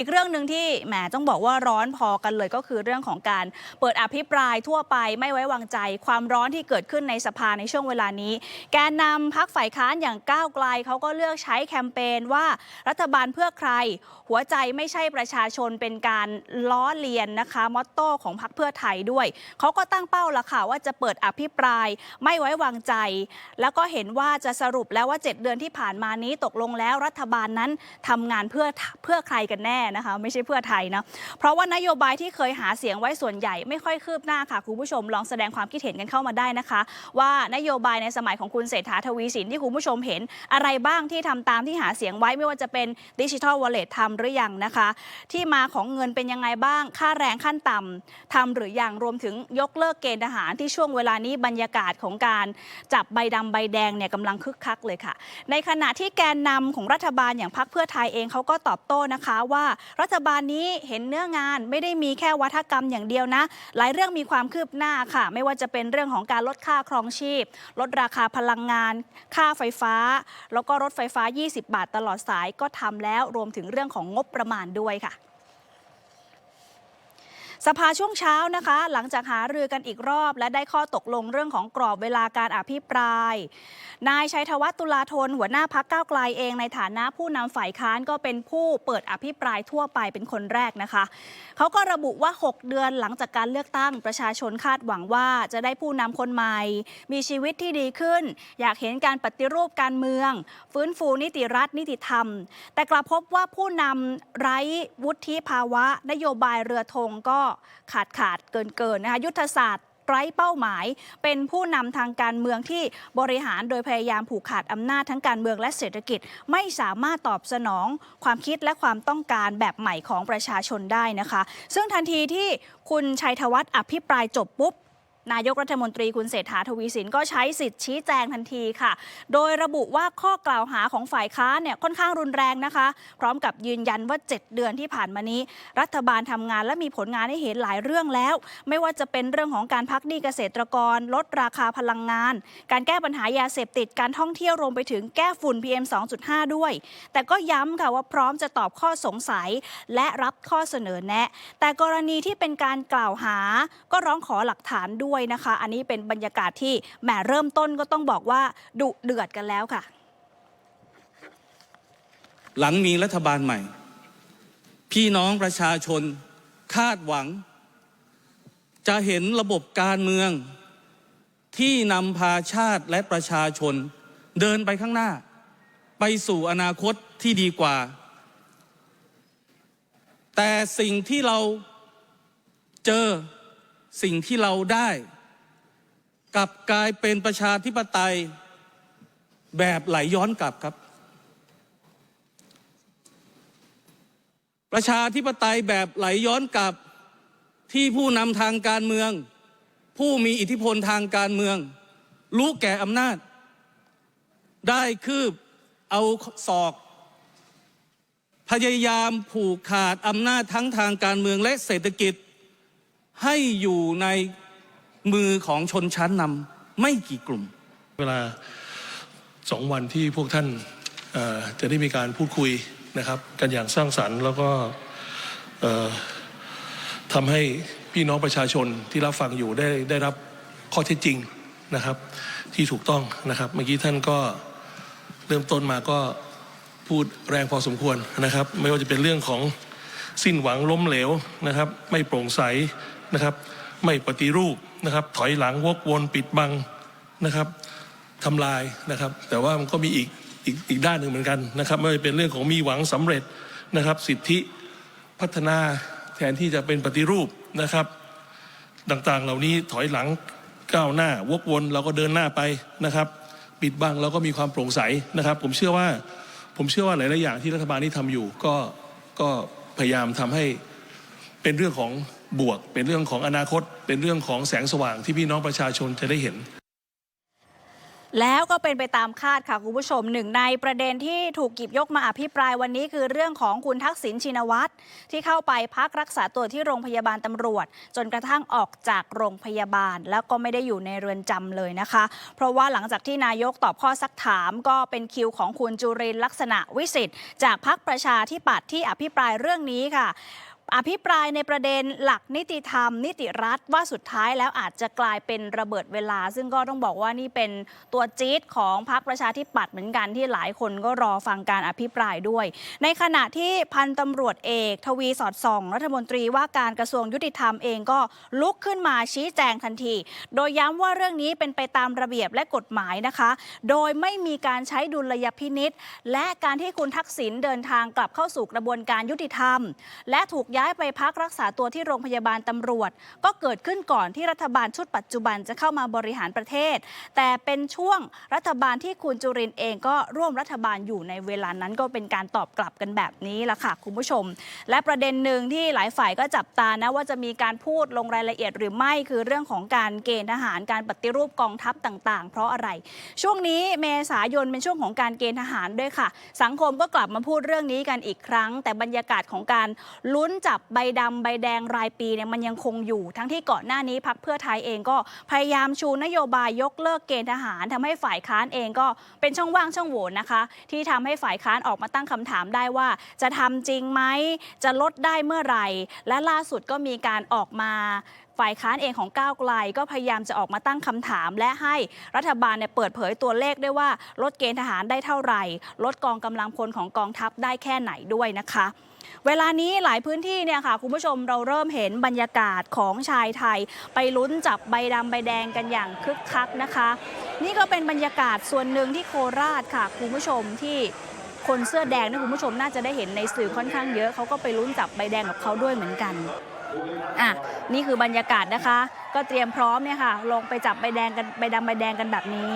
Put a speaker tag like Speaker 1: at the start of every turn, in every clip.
Speaker 1: อีกเรื่องหนึ่งที่แหมต้องบอกว่าร้อนพอกันเลยก็คือเรื่องของการเปิดอภิปรายทั่วไปไม่ไว้วางใจ ความร้อนที่เกิดขึ้นในสภาในช่วงเวลานี้ แกนนำพักฝ่ายค้านอย่างก้าวไกลเขาก็เลือกใช้แคมเปญว่ารัฐบาลเพื่อใคร หัวใจไม่ใช่ประชาชนเป็นการล้อเลียนนะคะมอตโต้ของพักเพื่อไทยด้วยเขาก็ตั้งเป้าละค่ะว่าจะเปิดอภิปรายไม่ไว้วางใจ แล้วก็เห็นว่าจะสรุปแล้วว่า 7 เดือนที่ผ่านมานี้ตกลงแล้วรัฐบาลนั้นทำงานเพื่อเพื่อใครกันแน่นะคะ ไม่ใช่เพื่อไทยนะเพราะว่านโยบายที่เคยหาเสียงไว้ส่วนใหญ่ไม่ค่อยคืบหน้าค่ะคุณผู้ชมลองแสดงความคิดเห็นกันเข้ามาได้นะคะ ว่านโยบายในสมัยของคุณเศรษฐาทวีสินที่คุณผู้ชมเห็นอะไรบ้างที่ทำตามที่หาเสียงไว้ไม่ว่าจะเป็นดิจิทัลวอลเล็ตทำหรือยังนะคะ ที่มาของเงินเป็นยังไงบ้าง ค่าแรงขั้นต่ำทำหรือยังรวมถึงยกเลิกเกณฑ์ทหารที่ช่วงเวลานี้บรรยากาศของการจับใบดำใบแดงเนี่ยกำลังคึกคักเลยค่ะ ในขณะที่แกนนำของรัฐบาลอย่างพรรคเพื่อไทยเองเขาก็ตอบโต้นะคะว่ารัฐบาลนี้เห็นเนื้องานไม่ได้มีแค่วัฒกรรมอย่างเดียวนะ หลายเรื่องมีความคืบหน้าค่ะ ไม่ว่าจะเป็นเรื่องของการลดค่าครองชีพ ลดราคาพลังงาน ค่าไฟฟ้า แล้วก็รถไฟฟ้า 20 บาทตลอดสายก็ทำแล้วรวมถึงเรื่องของงบประมาณด้วยค่ะ สภาช่วงเช้านะคะ หลังจากหารือกันอีกรอบ และได้ข้อตกลงเรื่องของกรอบเวลาการอภิปราย นายชัยธวัฒน์ตุลาธนหัวหน้าพักก้าวไกลเองในฐานะผู้นำฝ่ายค้านก็เป็นผู้เปิดอภิปรายทั่วไปเป็นคนแรกนะคะ เขาก็ระบุว่า 6 เดือนหลังจากการเลือกตั้งประชาชนคาดหวังว่าจะได้ผู้นำคนใหม่ มีชีวิตที่ดีขึ้น อยากเห็นการปฏิรูปการเมือง ฟื้นฟูนิติรัฐนิติธรรม แต่กลับพบว่าผู้นำไร้วุฒิภาวะ นโยบายเรือธงก็ขาดขาดเกินเกินนะคะยุทธศาสตร์ไร้เป้าหมาย เป็นผู้นำทางการเมืองที่บริหารโดยพยายามผูกขาดอำนาจทั้งการเมืองและเศรษฐกิจ ไม่สามารถตอบสนองความคิดและความต้องการแบบใหม่ของประชาชนได้นะคะ ซึ่งทันทีที่คุณชัยธวัฒน์อภิปรายจบปุ๊บ นายกรัฐมนตรีคุณเศรษฐาทวีสินก็ใช้สิทธิ์ชี้แจงทันทีค่ะ โดยระบุว่าข้อกล่าวหาของฝ่ายค้านเนี่ยค่อนข้างรุนแรงนะคะ พร้อมกับยืนยันว่า 7 เดือนที่ผ่านมานี้ รัฐบาลทำงานและมีผลงานให้เห็นหลายเรื่องแล้ว ไม่ว่าจะเป็นเรื่องของการพักหนี้เกษตรกร ลดราคาพลังงาน การแก้ปัญหายาเสพติดการท่องเที่ยวรวมไปถึงแก้ฝุ่น PM 2.5 ด้วย แต่ก็ย้ำค่ะว่าพร้อมจะตอบข้อสงสัย และรับข้อเสนอแนะ แต่กรณีที่เป็นการกล่าวหาก็ร้องขอหลักฐานด้วยนะคะ อันนี้เป็นบรรยากาศที่แหมเริ่มต้นก็ต้องบอกว่าดุเดือดกันแล้วค่ะ
Speaker 2: หลังมีรัฐบาลใหม่ พี่น้องประชาชนคาดหวัง จะเห็นระบบการเมือง ที่นำพาชาติและประชาชน เดินไปข้างหน้า ไปสู่อนาคตที่ดีกว่า แต่สิ่งที่เราเจอ สิ่งที่เราได้กลับกลายเป็นประชาธิปไตยแบบไหลย้อนกลับครับ ประชาธิปไตยแบบไหลย้อนกลับที่ผู้นำทางการเมือง ผู้มีอิทธิพลทางการเมือง รู้แก่อำนาจ ได้คืบเอาศอก พยายามผูกขาดอำนาจทั้งทางการเมืองและเศรษฐกิจ ให้อยู่ในมือของชนชั้นนำไม่กี่กลุ่ม
Speaker 3: เวลาสองวันที่พวกท่านจะได้มีการพูดคุยนะครับ กันอย่างสร้างสรรค์แล้วก็ทำให้พี่น้องประชาชนที่รับฟังอยู่ได้ได้รับข้อเท็จจริงนะครับ ที่ถูกต้องนะครับ เมื่อกี้ท่านก็เริ่มต้นมาก็พูดแรงพอสมควรนะครับ ไม่ว่าจะเป็นเรื่องของสิ้นหวังล้มเหลวนะครับ ไม่โปร่งใส นะครับ ไม่ปฏิรูปนะครับ ถอยหลังวกวนปิดบังนะครับทำลายนะครับ แต่ว่ามันก็มีอีกอีกอีกด้านหนึ่งเหมือนกันนะครับ ไม่ว่าเป็นเรื่องของมีหวังสำเร็จนะครับ สิทธิพัฒนาแทนที่จะเป็นปฏิรูปนะครับ ต่างๆ เหล่านี้ถอยหลังก้าวหน้าวกวนเราก็เดินหน้าไปนะครับ ปิดบังเราก็มีความโปร่งใสนะครับ ผมเชื่อว่าผมเชื่อว่าหลายๆอย่างที่รัฐบาลนี้ทำอยู่ ก็ก็พยายามทำให้เป็นเรื่องของ บวก เป็นเรื่องของอนาคต เป็นเรื่องของแสงสว่างที่พี่น้องประชาชนจะได้เห็น
Speaker 1: แล้วก็เป็นไปตามคาดค่ะ คุณผู้ชมหนึ่งในประเด็นที่ถูกกิบยกมาอภิปรายวันนี้คือเรื่องของคุณทักษิณชินวัตรที่เข้าไปพักรักษาตัวที่โรงพยาบาลตำรวจ จนกระทั่งออกจากโรงพยาบาล แล้วก็ไม่ได้อยู่ในเรือนจำเลยนะคะ เพราะว่าหลังจากที่นายกตอบข้อซักถามก็เป็นคิวของคุณจุรินลักษณะวิสิทธิ์จากพักประชาธิปัตย์ที่อภิปรายเรื่องนี้ค่ะ อภิปรายในประเด็นหลักนิติธรรม นิติรัฐว่าสุดท้ายแล้วอาจจะกลายเป็นระเบิดเวลา ซึ่งก็ต้องบอกว่านี่เป็นตัวจี๊ดของพรรคประชาธิปัตย์เหมือนกันที่หลายคนก็รอฟังการอภิปรายด้วย ในขณะที่พันตำรวจเอก ทวีสอดส่อง รัฐมนตรีว่าการกระทรวงยุติธรรมเองก็ลุกขึ้นมาชี้แจงทันที โดยย้ำว่าเรื่องนี้เป็นไปตามระเบียบและกฎหมายนะคะ โดยไม่มีการใช้ดุลยพินิษและการที่คุณทักษิณเดินทางกลับเข้าสู่กระบวนการยุติธรรม และถูกย้ายไปพักรักษาตัวที่โรงพยาบาลตำรวจ ก็เกิดขึ้นก่อนที่รัฐบาลชุดปัจจุบันจะเข้ามาบริหารประเทศ แต่เป็นช่วงรัฐบาลที่คุณจุรินเองก็ร่วมรัฐบาลอยู่ในเวลานั้นก็เป็นการตอบกลับกันแบบนี้ละค่ะคุณผู้ชม และประเด็นหนึ่งที่หลายฝ่ายก็จับตานะว่าจะมีการพูดลงรายละเอียดหรือไม่คือเรื่องของการเกณฑ์ทหารการปฏิรูปกองทัพต่าง ๆ เพราะอะไร ช่วงนี้เมษายนเป็นช่วงของการเกณฑ์ทหารด้วยค่ะ สังคมก็กลับมาพูดเรื่องนี้กันอีกครั้ง แต่บรรยากาศของการลุ้นจบใบดำใบแดงรายปีเนี่ยมันยังคงอยู่ ทั้งที่ก่อนหน้านี้พักเพื่อไทยเองก็พยายามชูนโยบายยกเลิกเกณฑ์ทหารทำให้ฝ่ายค้านเองก็เป็นช่องว่างช่องโหว่นะคะ ที่ทำให้ฝ่ายค้านออกมาตั้งคำถามได้ว่า จะทำจริงไหมจะลดได้เมื่อไหร่ และล่าสุดก็มีการออกมาฝ่ายค้านเองของก้าวไกลก็พยายามจะออกมาตั้งคำถาม และให้รัฐบาลเนี่ยเปิดเผยตัวเลขด้วยว่าลดเกณฑ์ทหารได้เท่าไหร่ ลดกองกำลังพลของกองทัพได้แค่ไหนด้วยนะคะ เวลานี้หลายพื้นที่เนี่ยค่ะคุณผู้ชมเราเริ่มเห็นบรรยากาศของชายไทย ไปลุ้นจับใบดำใบแดงกันอย่างคึกคักนะคะ นี่ก็เป็นบรรยากาศส่วนหนึ่งที่โคราชค่ะคุณผู้ชมที่คนเสื้อแดงนะคุณผู้ชมน่าจะได้เห็นในสื่อค่อนข้างเยอะเขาก็ไปลุ้นจับใบแดงกับเขาด้วยเหมือนกันอะนี่คือบรรยากาศนะคะ ก็เตรียมพร้อมเนี่ยค่ะ ลงไปจับใบแดงกันใบดำใบแดงกันแบบนี้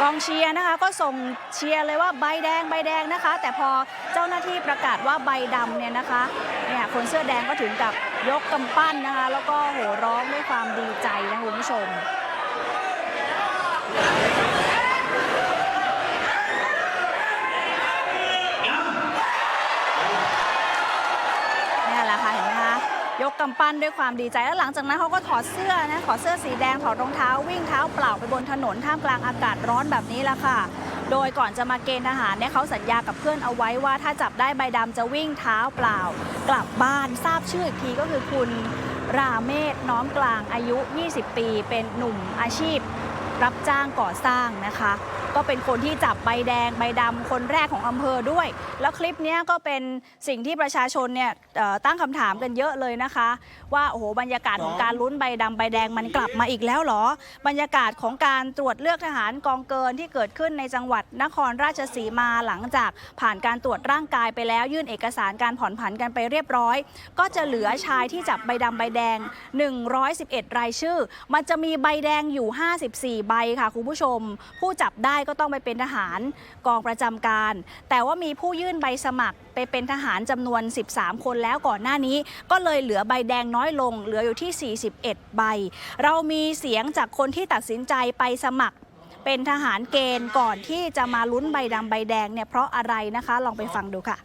Speaker 1: กองเชียร์นะคะก็ส่งเชียร์เลยว่าใบแดงใบแดงนะคะ แต่พอเจ้าหน้าที่ประกาศว่าใบดำเนี่ยนะคะเนี่ยคนเสื้อแดงก็ถึงกับยกกำปั้นนะคะ แล้วก็โห่ร้องด้วยความดีใจนะคุณผู้ชม เนี่ยแหละค่ะเห็นไหมคะ ยกกำปั้นด้วยความดีใจ แล้วหลังจากนั้นเขาก็ถอดเสื้อนะถอดเสื้อสีแดงถอดรองเท้า วิ่งเท้าเปล่าไปบนถนนท่ามกลางอากาศร้อนแบบนี้แหละค่ะ โดยก่อนจะมาเกณฑ์ทหารเนี่ยเขาสัญญากับเพื่อนเอาไว้ว่าถ้าจับได้ใบดำจะวิ่งเท้าเปล่า กลับบ้านทราบชื่ออีกทีก็คือคุณราเมศน้อมกลางอายุ 20 ปี เป็นหนุ่มอาชีพ รับจ้างก่อสร้างนะคะ ก็เป็นคนที่จับใบแดงใบดำคนแรกของอำเภอด้วย แล้วคลิปนี้ก็เป็นสิ่งที่ประชาชนเนี่ยตั้งคำถามกันเยอะเลยนะคะ ว่าโอ้โหบรรยากาศของการลุ้นใบดำใบแดงมันกลับมาอีกแล้วเหรอ บรรยากาศของการตรวจเลือกทหารกองเกินที่เกิดขึ้นในจังหวัดนครราชสีมาหลังจากผ่านการตรวจร่างกายไปแล้ว ยื่นเอกสารการผ่อนผันกันไปเรียบร้อย ก็จะเหลือชายที่จับใบดำใบแดง 111 รายชื่อ มันจะมีใบแดงอยู่ 54ใบค่ะคุณผู้ชม ผู้จับได้ก็ต้องไปเป็นทหารกองประจำการ แต่ว่ามีผู้ยื่นใบสมัครไปเป็นทหารจำนวน 13 คนแล้วก่อนหน้านี้ ก็เลยเหลือใบแดงน้อยลง เหลืออยู่ที่ 41 ใบ เรามีเสียงจากคนที่ตัดสินใจไปสมัครเป็นทหารเกณฑ์ก่อนที่จะมาลุ้นใบดำใบแดงเนี่ยเพราะอะไรนะคะ ลองไปฟังดูค่ะ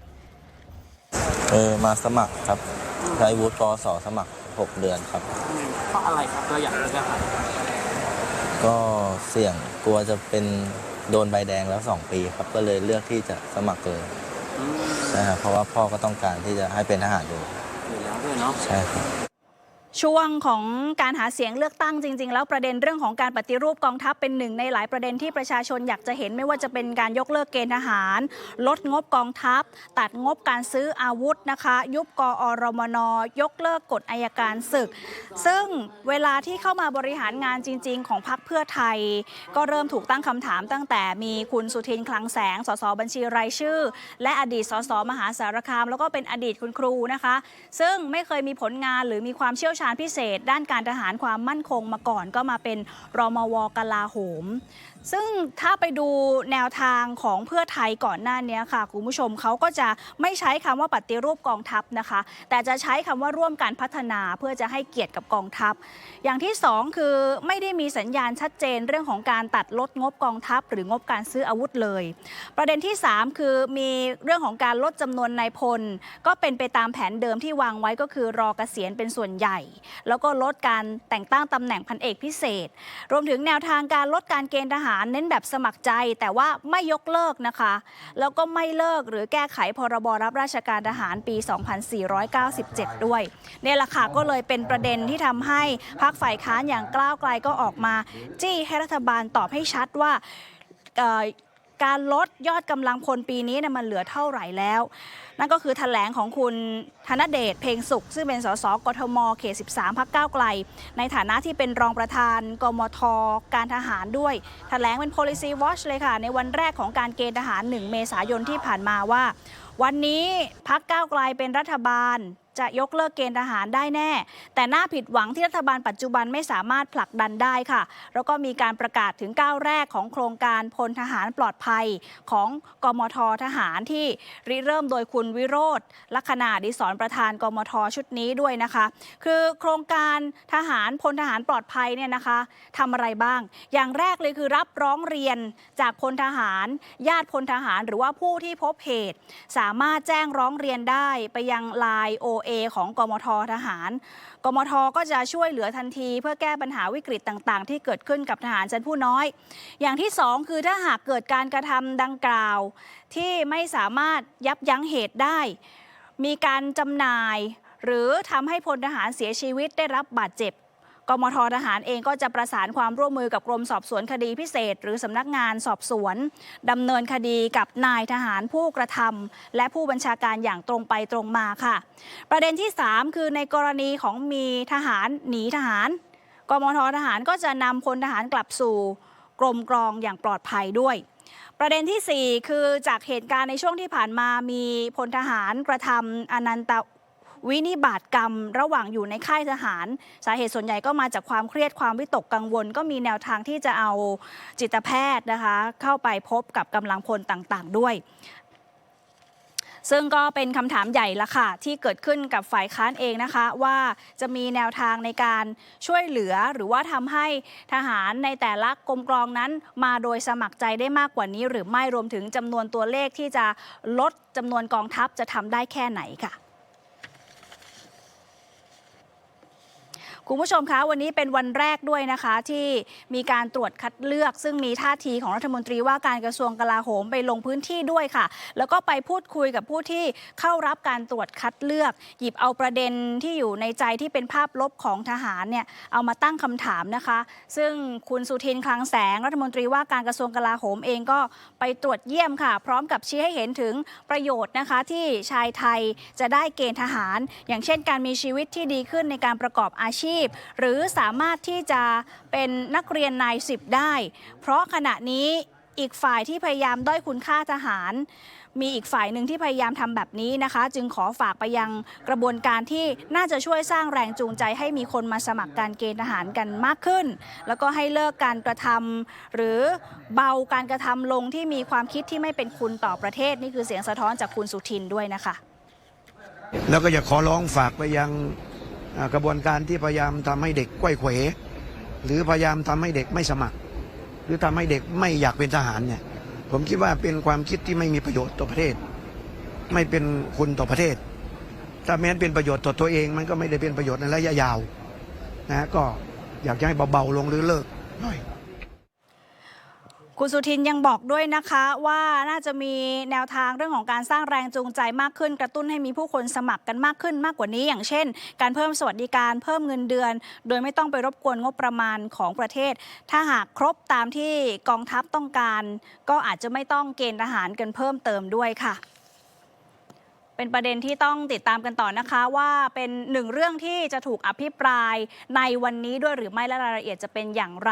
Speaker 4: เออมาสมัครครับใช้วุฒิกสสมัคร 6 เดือนครับ
Speaker 5: เพราะอะไรครับเราอยากรู้นะครับ
Speaker 4: ก็เสี่ยงกลัวจะเป็นโดนใบแดงแล้ว 2 ปีครับก็เลยเลือกที่จะสมัครเลยนะครับเพราะว่าพ่อก็ต้องการที่จะให้เป็นทหารเลย
Speaker 5: อยู่แล้วด้วยเนาะ
Speaker 4: ใช่ครับ
Speaker 1: ช่วงของการหาเสียงเลือกตั้งจริง ๆ แล้วประเด็นเรื่องของการปฏิรูปกองทัพเป็นหนึ่งในหลายประเด็นที่ประชาชนอยากจะเห็นไม่ว่าจะเป็นการยกเลิกเกณฑ์ทหาร ลดงบกองทัพ ตัดงบการซื้ออาวุธนะคะ ยุบกอรมน ยกเลิกกฎอายการศึก ซึ่งเวลาที่เข้ามาบริหารงานจริง ๆ ของพรรคเพื่อไทย ก็เริ่มถูกตั้งคำถามตั้งแต่มีคุณสุทินคลังแสงสสบัญชีรายชื่อ และอดีตสสมหาสารคาม แล้วก็เป็นอดีตคุณครูนะคะ ซึ่งไม่เคยมีผลงานหรือมีความเชี่ยวชาญาญพิเศษ ด้านการทหารความมั่นคงมาก่อนก็มาเป็นรมวกลาโหม ซึ่งถ้าไปดูแนวทางของเพื่อไทยก่อนหน้านี้ค่ะคุณผู้ชมเขาก็จะไม่ใช้คำว่าปฏิรูปกองทัพนะคะ แต่จะใช้คำว่าร่วมการพัฒนาเพื่อจะให้เกียรติกับกองทัพ อย่างที่สองคือไม่ได้มีสัญญาณชัดเจนเรื่องของการตัดลดงบกองทัพ หรืองบการซื้ออาวุธเลย ประเด็นที่ 3 คือมีเรื่องของการลดจำนวนนายพล ก็เป็นไปตามแผนเดิมที่วางไว้ก็คือรอเกษียณเป็นส่วนใหญ่ แล้วก็ลดการแต่งตั้งตำแหน่งพันเอกพิเศษ รวมถึงแนวทางการลดการเกณฑ์ทหารเน้นแบบสมัครใจ แต่ว่าไม่ยกเลิกนะคะ แล้วก็ไม่เลิกหรือแก้ไขพรบรับราชการทหารปี 2497 ด้วยเนี่ยแหละค่ะก็เลยเป็นประเด็นที่ทำให้พรรคฝ่ายค้านอย่างกล้าวไกลก็ออกมา จี้ให้รัฐบาลตอบให้ชัดว่าเอ่อ การลดยอดกำลังพลปีนี้เนี่ยมันเหลือเท่าไหร่แล้ว นั่นก็คือแถลงของคุณธนเดชเพ็งสุข ซึ่งเป็นสสกทมเขต 13 พักก้าวไกล ในฐานะที่เป็นรองประธานกมท การทหารด้วยแถลงเป็น policy watch เลยค่ะ ในวันแรกของการเกณฑ์ทหาร 1 เมษายนที่ผ่านมาว่า วันนี้พักก้าวไกลเป็นรัฐบาล จะยกเลิกเกณฑ์ทหารได้แน่ แต่น่าผิดหวังที่รัฐบาลปัจจุบันไม่สามารถผลักดันได้ค่ะ แล้วก็มีการประกาศถึงก้าวแรกของโครงการพลทหารปลอดภัยของกมททหารที่ริเริ่มโดยคุณวิโรธลัคนาดิศรประธานกมทชุดนี้ด้วยนะคะ คือโครงการทหารพลทหารปลอดภัยเนี่ยนะคะทำอะไรบ้าง อย่างแรกเลยคือรับร้องเรียนจากพลทหาร ญาติพลทหารหรือว่าผู้ที่พบเหตุ สามารถแจ้งร้องเรียนได้ไปยังไลน์ OA ของกมททหาร กมทก็จะช่วยเหลือทันที เพื่อแก้ปัญหาวิกฤตต่าง ๆ ที่เกิดขึ้นกับทหารชั้นผู้น้อย อย่างที่สองคือถ้าหากเกิดการกระทำดังกล่าว ที่ไม่สามารถยับยั้งเหตุได้ มีการจำหน่าย หรือทำให้พลทหารเสียชีวิตได้รับบาดเจ็บ กมททหารเองก็จะประสานความร่วมมือกับกรมสอบสวนคดีพิเศษ หรือสำนักงานสอบสวนดำเนินคดีกับนายทหารผู้กระทำและผู้บัญชาการอย่างตรงไปตรงมาค่ะ ประเด็นที่ 3 คือในกรณีของมีทหารหนีทหาร กมททหารก็จะนำพลทหารกลับสู่กรมกรองอย่างปลอดภัยด้วย ประเด็นทีสี่4 คือจากเหตุการณ์ในช่วงที่ผ่านมามีพลทหารกระทำอนันต วินิบาตกรรม ระหว่างอยู่ในค่ายทหาร สาเหตุส่วนใหญ่ก็มาจากความเครียดความวิตกกังวล ก็มีแนวทางที่จะเอาจิตแพทย์นะคะ เข้าไปพบกับกำลังพลต่างๆ ด้วยซึ่งก็เป็นคำถามใหญ่ละค่ะ ที่เกิดขึ้นกับฝ่ายค้านเองนะคะ ว่าจะมีแนวทางในการช่วยเหลือหรือว่าทำให้ทหารในแต่ละกรมกรองนั้น มาโดยสมัครใจได้มากกว่านี้ หรือไม่รวมถึงจำนวนตัวเลขที่จะลดจำนวนกองทัพจะทำได้แค่ไหนค่ะ คุณผู้ชมคะวันนี้เป็นวันแรกด้วยนะคะ ที่มีการตรวจคัดเลือก ซึ่งมีท่าทีของรัฐมนตรีว่าการกระทรวงกลาโหมไปลงพื้นที่ด้วยค่ะ แล้วก็ไปพูดคุยกับผู้ที่เข้ารับการตรวจคัดเลือก หยิบเอาประเด็นที่อยู่ในใจที่เป็นภาพลบของทหารเนี่ยเอามาตั้งคำถามนะคะ ซึ่งคุณสุทินคลังแสงรัฐมนตรีว่าการกระทรวงกลาโหมเองก็ไปตรวจเยี่ยมค่ะ พร้อมกับชี้ให้เห็นถึงประโยชน์นะคะ ที่ชายไทยจะได้เกณฑ์ทหาร อย่างเช่น การมีชีวิตที่ดีขึ้นในการประกอบอาชีพหรือสามารถที่จะเป็นนักเรียนนายสิบได้ เพราะขณะนี้อีกฝ่ายที่พยายามด้อยคุณค่าทหาร มีอีกฝ่ายหนึ่งที่พยายามทำแบบนี้นะคะ จึงขอฝากไปยังกระบวนการที่น่าจะช่วยสร้างแรงจูงใจให้มีคนมาสมัครการเกณฑ์ทหารกันมากขึ้น แล้วก็ให้เลิกการกระทำหรือเบาการกระทำลงที่มีความคิดที่ไม่เป็นคุณต่อประเทศ นี่คือเสียงสะท้อนจากคุณสุทินด้วยนะคะ
Speaker 6: แล้วก็อยากขอร้องฝากไปยัง กระบวนการที่พยายามทำให้เด็กก้อยเขวหรือพยายามทำให้เด็กไม่สมัคร หรือทำให้เด็กไม่อยากเป็นทหารเนี่ยผมคิดว่าเป็นความคิดที่ไม่มีประโยชน์ต่อประเทศ ไม่เป็นคุณต่อประเทศ ถ้าแม้นเป็นประโยชน์ต่อตัวเอง มันก็ไม่ได้เป็นประโยชน์ในระยะยาวนะก็อยากจะให้เบาๆลงหรือเลิกหน่อย
Speaker 1: คุณสุทินยังบอกด้วยนะคะว่าน่าจะมีแนวทางเรื่องของการสร้างแรงจูงใจมากขึ้น กระตุ้นให้มีผู้คนสมัครกันมากขึ้นมากกว่านี้ อย่างเช่น การเพิ่มสวัสดิการเพิ่มเงินเดือน โดยไม่ต้องไปรบกวนงบประมาณของประเทศ ถ้าหากครบตามที่กองทัพต้องการ ก็อาจจะไม่ต้องเกณฑ์ทหารกันเพิ่มเติมด้วยค่ะเป็นประเด็นที่ต้องติดตามกันต่อนะคะว่าเป็นหนึ่งเรื่องที่จะถูกอภิปรายในวันนี้ด้วยหรือไม่และรายละเอียดจะเป็นอย่างไร